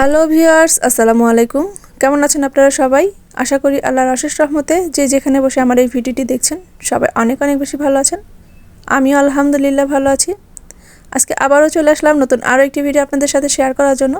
Hello viewers আসসালামু আলাইকুম। কেমন আছেন আপনারা সবাই? আশা করি আল্লাহর অশেষ রহমতে যে যেখানে বসে আমার এই ভিডিওটি দেখছেন, সবাই অনেক অনেক বেশি ভালো আছেন। আমিও আলহামদুলিল্লাহ ভালো আছি। আজকে আবারও চলে আসলাম নতুন আরও একটি ভিডিও আপনাদের সাথে শেয়ার করার জন্য।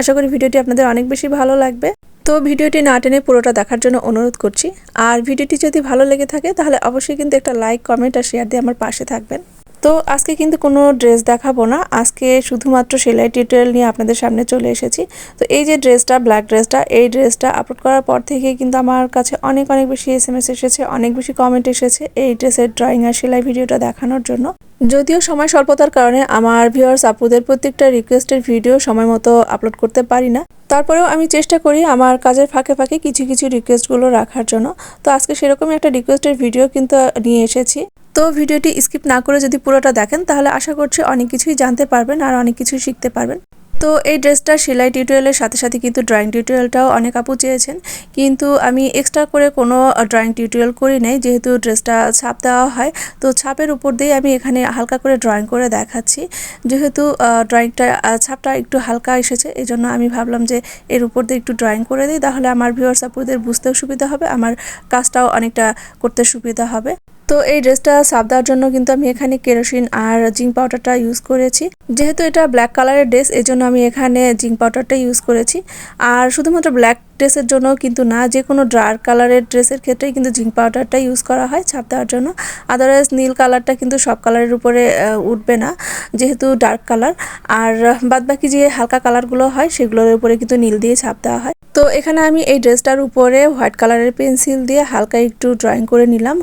আশা করি ভিডিওটি আপনাদের অনেক বেশি ভালো লাগবে। তো ভিডিওটি না টেনে পুরোটা দেখার জন্য অনুরোধ করছি। আর ভিডিওটি যদি ভালো লেগে থাকে, তাহলে অবশ্যই কিন্তু একটা লাইক কমেন্ট আর শেয়ার দিয়ে আমার পাশে থাকবেন। তো আজকে কিন্তু কোনো ড্রেস দেখাবো না। আজকে শুধুমাত্র সেলাই টিউটোরিয়াল নিয়ে আপনাদের সামনে চলে এসেছি। তো এই যে ড্রেসটা ব্ল্যাক ড্রেসটা, এই ড্রেসটা আপলোড করার পর থেকে কিন্তু আমার কাছে অনেক অনেক বেশি এস এসেছে, অনেক বেশি কমেন্ট এসেছে এই ড্রেসের ড্রয়িং আর সেলাই ভিডিওটা দেখানোর জন্য। যদিও সময় স্বল্পতার কারণে আমার ভিউয়ার্স আপুদের প্রত্যেকটা রিকোয়েস্টের ভিডিও সময় মতো আপলোড করতে পারি না। তারপরেও আমি চেষ্টা করি আমার কাজের ফাঁকে ফাঁকে কিছু কিছু রিকোয়েস্টগুলো রাখার জন্য। তো আজকে সেরকমই একটা রিকোয়েস্টের ভিডিও কিন্তু নিয়ে এসেছি। তো ভিডিওটি স্কিপ না করে যদি পুরোটা দেখেন, তাহলে আশা করছি অনেক কিছুই জানতে পারবেন আর অনেক কিছুই শিখতে পারবেন। তো এই ড্রেসটা সেলাই টিউটোরিয়ালের সাথে সাথে কিন্তু ড্রয়িং টিউটোরিয়ালটাও অনেক আপু চেয়েছেন। কিন্তু আমি এক্সট্রা করে কোনো ড্রয়িং টিউটোরিয়াল করি নাই, যেহেতু ড্রেসটা ছাপ দেওয়া হয়। তো ছাপের উপর দিয়ে আমি এখানে হালকা করে ড্রয়িং করে দেখাচ্ছি। যেহেতু ড্রয়িংটা ছাপটা একটু হালকা এসেছে এই জন্য আমি ভাবলাম যে এর উপর দিয়ে একটু ড্রয়িং করে দিই, তাহলে আমার ভিউয়ার্স আপুদের বুঝতেও সুবিধা হবে, আমার কাজটাও অনেকটা করতে সুবিধা হবে। তো এই ড্রেসটা সাপ দেওয়ার জন্য কিন্তু আমি এখানে কেরোসিন আর জিঙ্ক পাউডারটা ইউজ করেছি। যেহেতু এটা ব্ল্যাক কালারের ড্রেস এই জন্য আমি এখানে জিঙ্ক পাউডারটা ইউজ করেছি। আর শুধুমাত্র ব্ল্যাক ড্রেসের জন্য কিন্তু না যে কোনো ডার্ক কালারের ড্রেসের ক্ষেত্রেই কিন্তু জিঙ্ক পাউডারটা ইউজ করা হয় ছাপ দেওয়ার জন্য। আদারওয়াইজ নীল কালারটা কিন্তু সব কালারের উপরে উঠবে না, যেহেতু ডার্ক কালার আর বাদবাকি যে হালকা কালারগুলো হয়, সেগুলোর উপরে কিন্তু নীল দিয়ে ছাপ দেওয়া হয়। তো এখানে আমি এই ড্রেসটার উপরে হোয়াইট কালারের পেন্সিল দিয়ে হালকা একটু ড্রয়িং করে নিলাম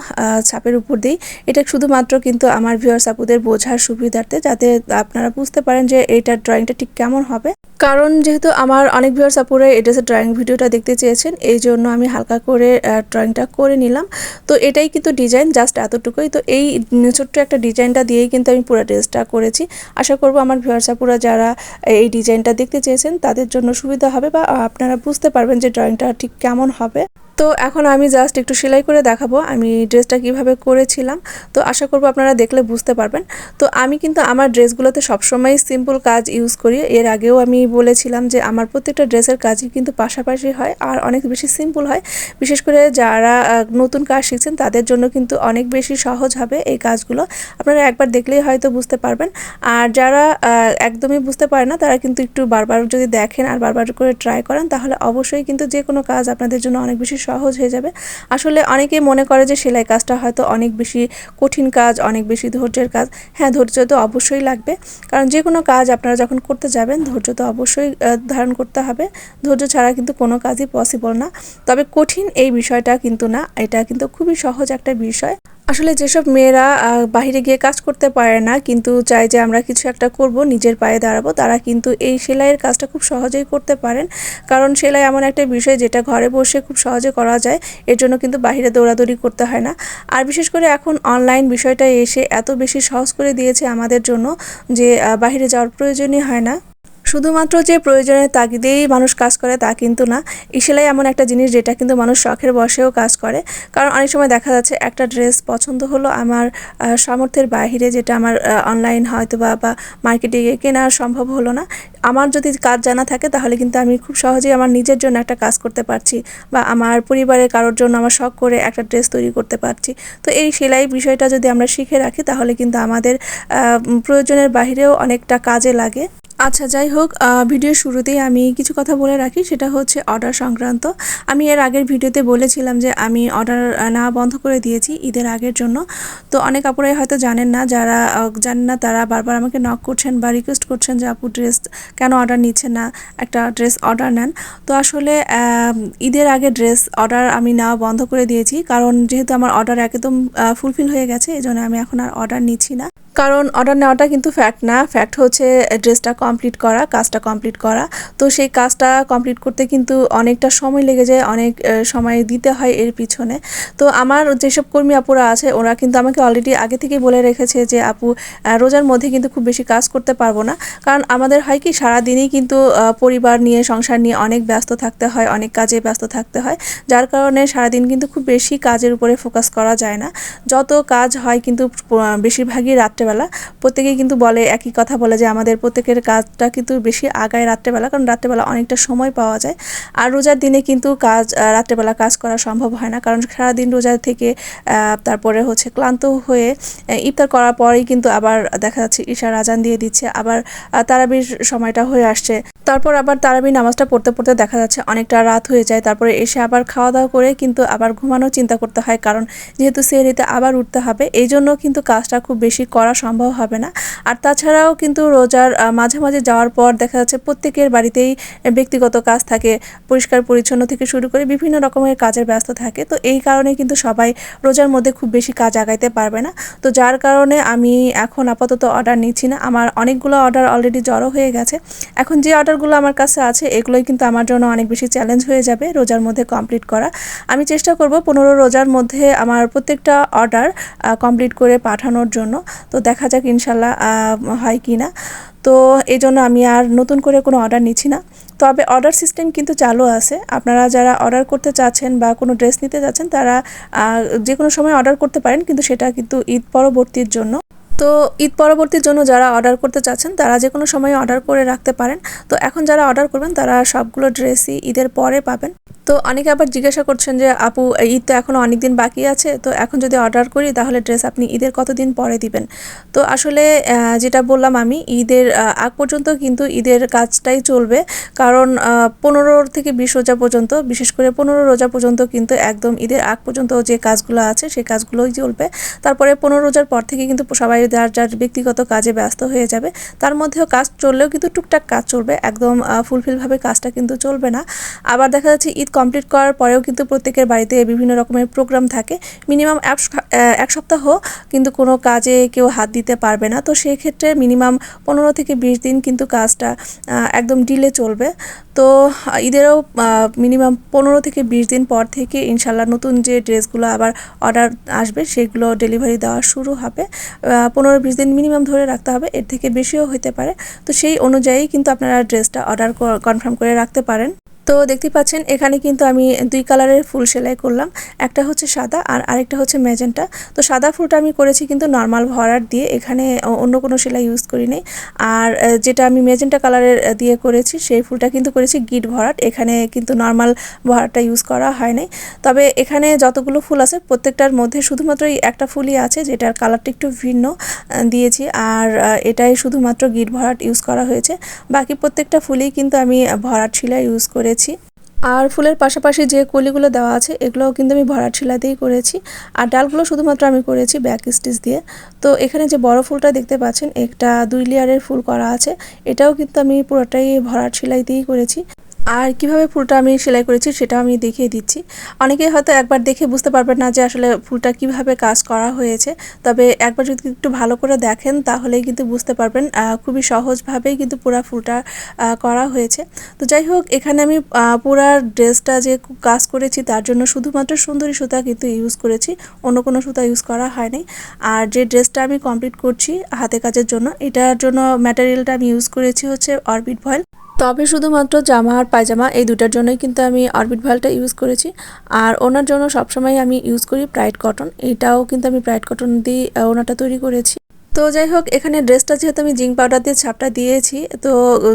ছাপের উপর দিয়ে এটা শুধুমাত্র কিন্তু আমার ভিউয়ার্স আপুদের বোঝার সুবিধার্থে, যাতে আপনারা বুঝতে পারেন যে এইটার ড্রয়িংটা ঠিক কেমন হবে। কারণ যেহেতু আমার অনেক ভিউয়ার্স আপুরে এই ড্রেসের ড্রয়িং ভিডিওটা দেখতে চেয়েছেন, এই জন্য আমি হালকা করে ড্রয়িংটা করে নিলাম। তো এটাই কিন্তু ডিজাইন জাস্ট এতটুকুই। তো এই ছোট্ট একটা ডিজাইনটা দিয়েই কিন্তু আমি পুরো ড্রেসটা করেছি। আশা করব আমার ভিউয়ার্স আপুরা যারা এই ডিজাইনটা দেখতে চেয়েছেন, তাদের জন্য সুবিধা হবে বা আপনারা বুঝতে পারবেন যে ড্রয়িংটা ঠিক কেমন হবে। তো এখন আমি জাস্ট একটু সেলাই করে দেখাবো, আমি ড্রেসটা কীভাবে করেছিলাম। তো আশা করব আপনারা দেখলে বুঝতে পারবেন। তো আমি কিন্তু আমার ড্রেসগুলোতে সবসময় সিম্পল কাজ ইউজ করি। এর আগেও আমি বলেছিলাম যে আমার প্রত্যেকটা ড্রেসের কাজই কিন্তু পাশাপাশি হয় আর অনেক বেশি সিম্পল হয়। বিশেষ করে যারা নতুন কাজ শিখছেন তাদের জন্য কিন্তু অনেক বেশি সহজ হবে এই কাজগুলো। আপনারা একবার দেখলেই হয়তো বুঝতে পারবেন। আর যারা একদমই বুঝতে পারে না, তারা কিন্তু একটু বারবার যদি দেখেন আর বারবার করে ট্রাই করেন, তাহলে অবশ্যই কিন্তু যে কোনো কাজ আপনাদের জন্য অনেক বেশি সহজ হয়ে যাবে। আসলে অনেকে মনে করে যে সেলাই কাজটা হয়তো অনেক বেশি কঠিন কাজ, অনেক বেশি ধৈর্যের কাজ। হ্যাঁ ধৈর্য তো অবশ্যই লাগবে। কারণ যে কোনো কাজ আপনারা যখন করতে যাবেন, ধৈর্য তো অবশ্যই ধারণ করতে হবে। ধৈর্য ছাড়া কিন্তু কোনো কাজই পসিবল না। তবে কঠিন এই বিষয়টা কিন্তু না। এটা কিন্তু খুবই সহজ একটা বিষয়। আসলে যেসব মেয়েরা বাহিরে গিয়ে কাজ করতে পারে না, কিন্তু চায় যে আমরা কিছু একটা করব, নিজের পায়ে দাঁড়াবো, তারা কিন্তু এই সেলাইয়ের কাজটা খুব সহজেই করতে পারেন। কারণ সেলাই এমন একটা বিষয় যেটা ঘরে বসে খুব সহজে করা যায়, এর জন্য কিন্তু বাহিরে দৌড়াদৌড়ি করতে হয় না। আর বিশেষ করে এখন অনলাইন বিষয়টা এসে এত বেশি সহজ করে দিয়েছে আমাদের জন্য যে বাহিরে যাওয়ার প্রয়োজনই হয় না। শুধুমাত্র যে প্রয়োজনের তাগিদেই মানুষ কাজ করে তা কিন্তু না। এই সেলাই এমন একটা জিনিস যেটা কিন্তু মানুষ শখের বসেও কাজ করে। কারণ অনেক সময় দেখা যাচ্ছে একটা ড্রেস পছন্দ হলো আমার সামর্থ্যের বাহিরে যেটা আমার অনলাইন হয়তো বা বা মার্কেটে গিয়ে কেনা সম্ভব হলো না। আমার যদি কাজ জানা থাকে তাহলে কিন্তু আমি খুব সহজেই আমার নিজের জন্য একটা কাজ করতে পারছি বা আমার পরিবারের কারোর জন্য আমার শখ করে একটা ড্রেস তৈরি করতে পারছি। তো এই সেলাই বিষয়টা যদি আমরা শিখে রাখি তাহলে কিন্তু আমাদের প্রয়োজনের বাহিরেও অনেকটা কাজে লাগে। আচ্ছা যাই হোক ভিডিওর শুরুতেই আমি কিছু কথা বলে রাখি, সেটা হচ্ছে অর্ডার সংক্রান্ত। আমি এর আগের ভিডিওতে বলেছিলাম যে আমি অর্ডার না বন্ধ করে দিয়েছি ঈদের আগের জন্য। তো অনেক আপুরাই হয়তো জানেন না, যারা জানেন না তারা বারবার আমাকে নক করছেন বা রিকোয়েস্ট করছেন যে আপু ড্রেস কেন অর্ডার নিচ্ছেন না, একটা ড্রেস অর্ডার নেন। তো আসলে ঈদের আগে ড্রেস অর্ডার আমি নেওয়া বন্ধ করে দিয়েছি, কারণ যেহেতু আমার অর্ডার একদম ফুলফিল হয়ে গেছে এই জন্য আমি এখন আর অর্ডার নিচ্ছি না। কারণ অর্ডার নেওয়াটা কিন্তু ফ্যাক্ট না। ফ্যাক্ট হচ্ছে ড্রেসটা কমপ্লিট করা, কাজটা কমপ্লিট করা। তো সেই কাজটা কমপ্লিট করতে কিন্তু অনেকটা সময় লেগে যায়, অনেক সময় দিতে হয় এর পিছনে। তো আমার যেসব কর্মী আপুরা আছে, ওরা কিন্তু আমাকে অলরেডি আগে থেকেই বলে রেখেছে যে, আপু রোজার মধ্যে কিন্তু খুব বেশি কাজ করতে পারব না। কারণ আমাদের হয় কি, সারাদিনই কিন্তু পরিবার নিয়ে, সংসার নিয়ে অনেক ব্যস্ত থাকতে হয়, অনেক কাজে ব্যস্ত থাকতে হয়। যার কারণে সারাদিন কিন্তু খুব বেশি কাজের উপরে ফোকাস করা যায় না। যত কাজ হয় কিন্তু বেশিরভাগই রাত্রে রাত্রেবেলা। প্রত্যেকেই কিন্তু বলে, একই কথা বলে যে, আমাদের প্রত্যেকের কাজটা কিন্তু বেশি আগায় রাত্রেবেলা, কারণ রাত্রেবেলা অনেকটা সময় পাওয়া যায়। আর রোজার দিনে কিন্তু কাজ রাত্রেবেলা কাজ করা সম্ভব হয় না। কারণ সারাদিন রোজা থেকে তারপরে হচ্ছে ক্লান্ত হয়ে ইফতার করার পরেই কিন্তু আবার দেখা যাচ্ছে ঈশার আজান দিয়ে দিচ্ছে, আবার তারাবির সময়টা হয়ে আসছে। তারপর আবার তারাবি নামাজটা পড়তে পড়তে দেখা যাচ্ছে অনেকটা রাত হয়ে যায়। তারপরে এসে আবার খাওয়া দাওয়া করে কিন্তু আবার ঘুমানোর চিন্তা করতে হয়, কারণ যেহেতু সেরিতে আবার উঠতে হবে এই জন্য কিন্তু কাজটা খুব বেশি করা সম্ভব হবে না। আর তাছাড়াও কিন্তু রোজার মাঝে মাঝে যাওয়ার পর দেখা যাচ্ছে প্রত্যেকের বাড়িতেই ব্যক্তিগত কাজ থাকে, পরিষ্কার পরিচ্ছন্ন থেকে শুরু করে বিভিন্ন রকমের কাজের ব্যস্ত থাকে। তো এই কারণে কিন্তু সবাই রোজার মধ্যে খুব বেশি কাজ আগাইতে পারবে না। তো যার কারণে আমি এখন আপাতত অর্ডার নিচ্ছি না। আমার অনেকগুলো অর্ডার অলরেডি জড়ো হয়ে গেছে। এখন যে অর্ডারগুলো আমার কাছে আছে, এগুলোই কিন্তু আমার জন্য অনেক বেশি চ্যালেঞ্জ হয়ে যাবে রোজার মধ্যে কমপ্লিট করা। আমি চেষ্টা করব পনেরো রোজার মধ্যে আমার প্রত্যেকটা অর্ডার কমপ্লিট করে পাঠানোর জন্য। তো দেখা যাক ইনশাল্লাহ হয় কি না। তো এই জন্য আমি আর নতুন করে কোনো অর্ডার নিচ্ছি না। তবে অর্ডার সিস্টেম কিন্তু চালু আছে। আপনারা যারা অর্ডার করতে চাচ্ছেন বা কোনো ড্রেস নিতে চাচ্ছেন, তারা যে কোনো সময় অর্ডার করতে পারেন, কিন্তু সেটা কিন্তু ঈদ পরবর্তীর জন্য। তো ঈদ পরবর্তীর জন্য যারা অর্ডার করতে চাচ্ছেন, তারা যে কোনো সময় অর্ডার করে রাখতে পারেন। তো এখন যারা অর্ডার করবেন, তারা সবগুলো ড্রেসই ঈদের পরে পাবেন। তো অনেকে আবার জিজ্ঞাসা করছেন যে, আপু ঈদ তো এখনও অনেক দিন বাকি আছে, তো এখন যদি অর্ডার করি, তাহলে ড্রেস আপনি ঈদের কতদিন পরে দিবেন? তো আসলে যেটা বললাম আমি, ঈদের আগ পর্যন্ত কিন্তু ঈদের কাজটাই চলবে। কারণ পনেরো থেকে বিশ রোজা পর্যন্ত, বিশেষ করে পনেরো রোজা পর্যন্ত কিন্তু একদম ঈদের আগ পর্যন্ত যে কাজগুলো আছে সেই কাজগুলোই চলবে। তারপরে পনেরো রোজার পর থেকে কিন্তু সবাই যার যার ব্যক্তিগত কাজে ব্যস্ত হয়ে যাবে, তার মধ্যেও কাজ চললেও কিন্তু টুকটাক কাজ চলবে, একদম ফুলফিলভাবে কাজটা কিন্তু চলবে না। আবার দেখা যাচ্ছে ঈদ কমপ্লিট করার পরেও কিন্তু প্রত্যেকের বাড়িতে বিভিন্ন রকমের প্রোগ্রাম থাকে। মিনিমাম এক সপ্তাহ কিন্তু কোনো কাজে কেউ হাত দিতে পারবে না। তো সেক্ষেত্রে মিনিমাম পনেরো থেকে বিশ দিন কিন্তু কাজটা একদম ডিলে চলবে। তো, ঈদেরও মিনিমাম পনেরো থেকে বিশ দিন পর থেকে ইনশাল্লাহ নতুন যে ড্রেসগুলো আবার অর্ডার আসবে, সেগুলো ডেলিভারি দেওয়া শুরু হবে। পনেরো বিশ দিন মিনিমাম ধরে রাখতে হবে, এর থেকে বেশিও হতে পারে। তো সেই অনুযায়ী কিন্তু আপনারা ড্রেসটা অর্ডার কনফার্ম করে রাখতে পারেন। তো দেখতে পাচ্ছেন, এখানে কিন্তু আমি দুই কালারের ফুল সেলাই করলাম। একটা হচ্ছে সাদা আর আরেকটা হচ্ছে ম্যাজেন্টা। তো সাদা ফুলটা আমি করেছি কিন্তু নর্মাল ভরাট দিয়ে, এখানে অন্য কোনো সেলাই ইউজ করি নাই আর যেটা আমি ম্যাজেন্টা কালারের দিয়ে করেছি, সেই ফুলটা কিন্তু করেছি গিট ভরাট। এখানে কিন্তু নর্মাল ভরাটটা ইউজ করা হয় নাই তবে এখানে যতগুলো ফুল আছে, প্রত্যেকটার মধ্যে শুধুমাত্র একটা ফুলই আছে, যেটার কালারটা একটু ভিন্ন দিয়েছি। আর এটাই শুধুমাত্র গিট ভরাট ইউজ করা হয়েছে। বাকি প্রত্যেকটা ফুলেই কিন্তু আমি ভরাট শিলা ইউজ করেছি। আর ফুলের পাশাপাশি যে কলিগুলো দেওয়া আছে, এগুলোও কিন্তু আমি ভরাট দিয়েই করেছি। আর ডালগুলো শুধুমাত্র আমি করেছি ব্যাক স্টিচ দিয়ে। তো এখানে যে বড় ফুলটা দেখতে পাচ্ছেন, একটা দুই লেয়ারের ফুল করা আছে। এটাও কিন্তু আমি পুরোটাই ভরাট শিলাইতেই করেছি। আর কীভাবে ফুলটা আমি সেলাই করেছি সেটা আমি দেখিয়ে দিচ্ছি। অনেকে হয়তো একবার দেখে বুঝতে পারবেন না যে আসলে ফুলটা কীভাবে কাজ করা হয়েছে। তবে একবার যদি একটু ভালো করে দেখেন তাহলেই কিন্তু বুঝতে পারবেন খুবই সহজভাবেই কিন্তু পুরা ফুলটা করা হয়েছে। তো যাই হোক, এখানে আমি পুরা ড্রেসটা যে কাজ করেছি তার জন্য শুধুমাত্র সুন্দরী সুতা কিন্তু ইউজ করেছি, অন্য কোনো সুতা ইউজ করা হয়নি। আর যে ড্রেসটা আমি কমপ্লিট করছি হাতে কাজের জন্য, এটার জন্য ম্যাটেরিয়ালটা আমি ইউজ করেছি হচ্ছে অরবিট ভয়েল। তবে শুধুমাত্র জামা আর পায়জামা এই দুটার জন্যই কিন্তু আমি অরবিট ভয়েলটা ইউজ করেছি। আর ওনার জন্য সবসময় আমি ইউজ করি ব্রাইট কটন এটাও কিন্তু আমি ব্রাইট কটন দিয়ে ওনাটা তৈরি করেছি। তো যাই হোক, এখানে ড্রেসটা যেহেতু আমি জিঙ্ক পাউডার দিয়ে ছাপটা দিয়েছি, তো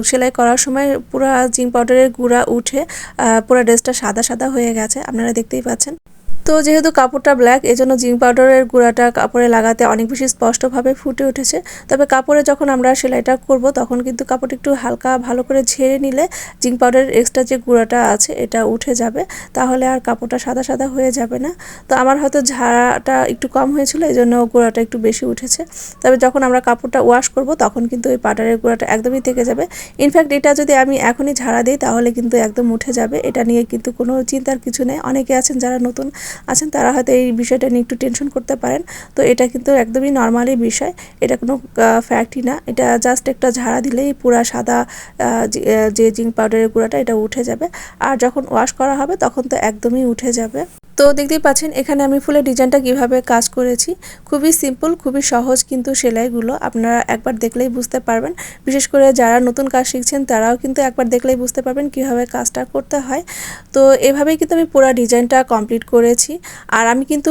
সেলাই করার সময় পুরো জিঙ্ক পাউডারের গুঁড়া উঠে পুরো ড্রেসটা সাদা সাদা হয়ে গেছে। আপনারা দেখতেই পাচ্ছেন। তো যেহেতু কাপড়টা ব্ল্যাক এজন্য জিঙ্ক পাউডারের গুঁড়াটা কাপড়ে লাগাতে অনেক বেশি স্পষ্টভাবে ফুটে উঠেছে। তবে কাপড়ে যখন আমরা সেলাইটা করব, তখন কিন্তু কাপড়টা একটু হালকা ভালো করে ঝেড়ে নিলে জিঙ্ক পাউডারের এক্সট্রা যে গুঁড়াটা আছে, এটা উঠে যাবে। তাহলে আর কাপড়টা সাদা সাদা হয়ে যাবে না। তো আমার হয়তো ঝাড়াটা একটু কম হয়েছিল এই জন্য গুঁড়াটা একটু বেশি উঠেছে। তবে যখন আমরা কাপড়টা ওয়াশ করব, তখন কিন্তু ওই পাউডারের গুঁড়াটা একদমই থেকে যাবে। ইনফ্যাক্ট এটা যদি আমি এখনই ঝাড়া দিই, তাহলে কিন্তু একদম উঠে যাবে। এটা নিয়ে কিন্তু কোনো চিন্তার কিছু নেই। অনেকে আছেন যারা নতুন আছেন, তারা হয়তো এই বিষয়টা নিয়ে একটু টেনশন করতে পারেন। তো এটা কিন্তু একদমই নর্মালি বিষয়। এটা কোনো ফ্যাক্টই না। এটা জাস্ট একটা ঝাড়া দিলেই পুরা সাদা যে জিঙ্ক পাউডারের গুঁড়াটা এটা উঠে যাবে। আর যখন ওয়াশ করা হবে, তখন তো একদমই উঠে যাবে। তো দেখতেই পাচ্ছেন, এখানে আমি ফুলের ডিজাইনটা কীভাবে কাজ করেছি। খুবই সিম্পল খুবই সহজ কিন্তু সেলাইগুলো আপনারা একবার দেখলেই বুঝতে পারবেন। বিশেষ করে যারা নতুন কাজ শিখছেন, তারাও কিন্তু একবার দেখলেই বুঝতে পারবেন কীভাবে কাজটা করতে হয়। তো এভাবেই কিন্তু আমি পুরো ডিজাইনটা কমপ্লিট করেছি। আর আমি কিন্তু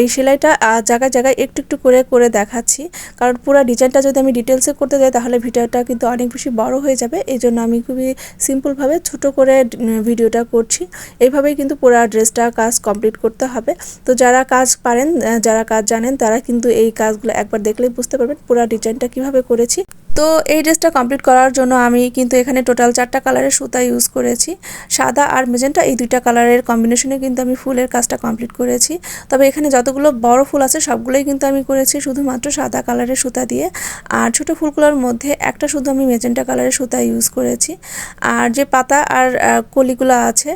এই সেলাইটা জায়গায় জায়গায় একটু একটু করে করে দেখাচ্ছি। কারণ পুরো ডিজাইনটা যদি আমি ডিটেলসে করতে যাই, তাহলে ভিডিওটা কিন্তু অনেক বেশি বড় হয়ে যাবে। এই জন্য আমি খুবই সিম্পলভাবে ছোট করে ভিডিওটা করছি। এইভাবেই কিন্তু পুরো ড্রেসটা কাজ কমপ্লিট করতে হবে। তো যারা কাজ পারেন যারা কাজ জানেন, তারা কিন্তু এই কাজগুলো একবার দেখলেই বুঝতে পারবেন পুরো ডিজাইনটা কীভাবে করেছি। তো এই ড্রেসটা কমপ্লিট করার জন্য আমি কিন্তু এখানে টোটাল চারটা কালারের সুতা ইউজ করেছি। সাদা আর মেজেন্টা এই দুইটা কালারের কম্বিনেশনে কিন্তু আমি ফুলের কাজটা কমপ্লিট করেছি। তবে এখানে যতগুলো বড় ফুল আছে, সবগুলোই কিন্তু আমি করেছি শুধুমাত্র সাদা কালারের সুতা দিয়ে। আর ছোট ফুলগুলোর মধ্যে একটা শুধু আমি মেজেন্টা কালারের সুতা ইউজ করেছি। আর যে পাতা আর কলিগুলো আছে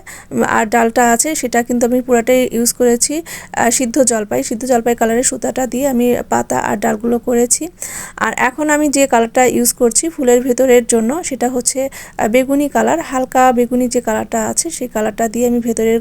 আর ডালটা আছে, সেটা কিন্তু আমি পুরাটাই ইউজ করেছি। আহ, সিদ্ধ জলপাই সিদ্ধ জলপাই কালারের সুতাটা দিয়ে আমি পাতা আর ডালগুলো করেছি। আর এখন আমি যে কালারটা ইউজ করছি ফুলের ভেতরের জন্য সেটা হচ্ছে বেগুনি কালার হালকা বেগুনি যে কালারটা আছে সেই কালারটা দিয়ে আমি ভেতরের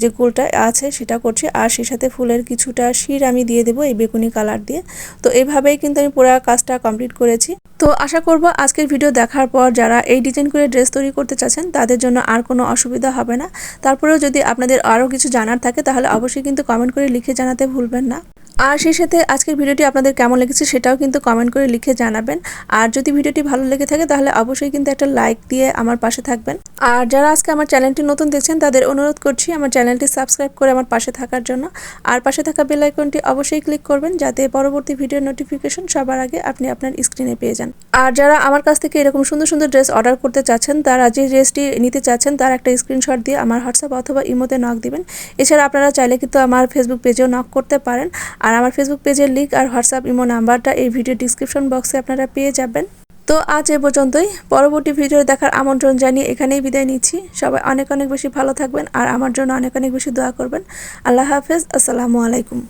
যে গোলটা আছে সেটা করছি। আর সেই সাথে ফুলের কিছুটা শির আমি দিয়ে দেবো এই বেগুনি কালার দিয়ে। তো এইভাবেই কিন্তু আমি পুরো কাজটা কমপ্লিট করেছি। তো আশা করব আজকের ভিডিও দেখার পর যারা এই ডিজাইন করে ড্রেস তৈরি করতে চাচ্ছেন তাদের জন্য আর কোনো অসুবিধা হবে না। তারপরেও যদি আপনাদের আরও কিছু জানার থাকে তাহলে অবশ্যই কিন্তু কমেন্ট করে লিখে জানাতে ভুলবেন না। আর সেই সাথে আজকের ভিডিওটি আপনাদের কেমন লেগেছে সেটাও কিন্তু কমেন্ট করে লিখে জানাবেন। আর যদি ভিডিওটি ভালো লেগে থাকে তাহলে অবশ্যই কিন্তু একটা লাইক দিয়ে আমার পাশে থাকবেন। আর যারা আজকে আমার চ্যানেলটি নতুন দেখছেন তাদের অনুরোধ করছি আমার চ্যানেলটি সাবস্ক্রাইব করে আমার পাশে থাকার জন্য। আর পাশে থাকা বেল আইকনটি অবশ্যই ক্লিক করবেন যাতে পরবর্তী ভিডিওর নোটিফিকেশন সবার আগে আপনি আপনার স্ক্রিনে পেয়ে যান। আর যারা আমার কাছ থেকে এরকম সুন্দর সুন্দর ড্রেস অর্ডার করতে চাচ্ছেন, তারা যে ড্রেসটি নিতে চাচ্ছেন তার একটা স্ক্রিনশট দিয়ে আমার হোয়াটসঅ্যাপ অথবা ইমোতে নক দিবেন। এছাড়া আপনারা চাইলে কিন্তু আমার ফেসবুক পেজেও নক করতে পারেন। আর আমার ফেসবুক পেজের লিঙ্ক আর হোয়াটসঅ্যাপ ইমো নাম্বারটা এই ভিডিও ডিসক্রিপশন বক্সে আপনারা পেয়ে যাবেন। তো আজ এ পর্যন্তই। পরবর্তী ভিডিও দেখার আমন্ত্রণ জানিয়ে এখানেই বিদায় নিচ্ছি। সবাই অনেক অনেক বেশি ভালো থাকবেন আর আমার জন্য অনেক অনেক বেশি দোয়া করবেন। আল্লাহ হাফেজ। আসসালামু আলাইকুম।